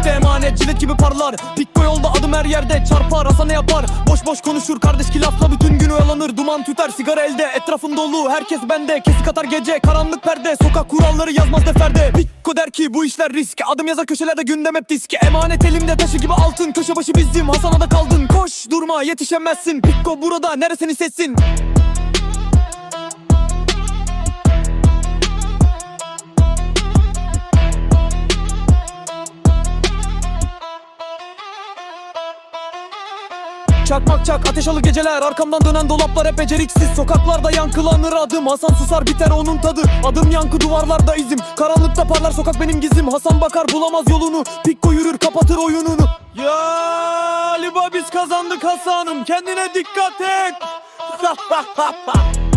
ışık gibi parlar. Pikko yolda adım her yerde çarpar. Hasan ne yapar? Boş boş konuşur. Kardeş ki lafla bütün gün oyalanır. Duman tüter sigara elde. Etrafım dolu. Herkes bende. Kesik atar gece. Karanlık perde. Sokak kuralları yazmaz deferde. Pikko der ki bu işler risk. Adım yazar köşelerde gündem hep diski Emanet elimde taşı gibi altın. Köşe başı bizim. Hasan'a da kaldın. Koş durma yetişemezsin. Pikko burada. Neresini seçsin Çakmak çak. Ateş alır geceler. Arkamdan dönen dolaplar hep beceriksiz. Sokaklarda yankılanır adım. Hasan susar biter onun tadı. Adım yankı duvarlarda izim. Karanlıkta parlar sokak benim gizim Hasan bakar bulamaz yolunu. Pikko yürür kapatır oyununu. Ya Liba biz kazandık Hasan'ım. Kendine dikkat et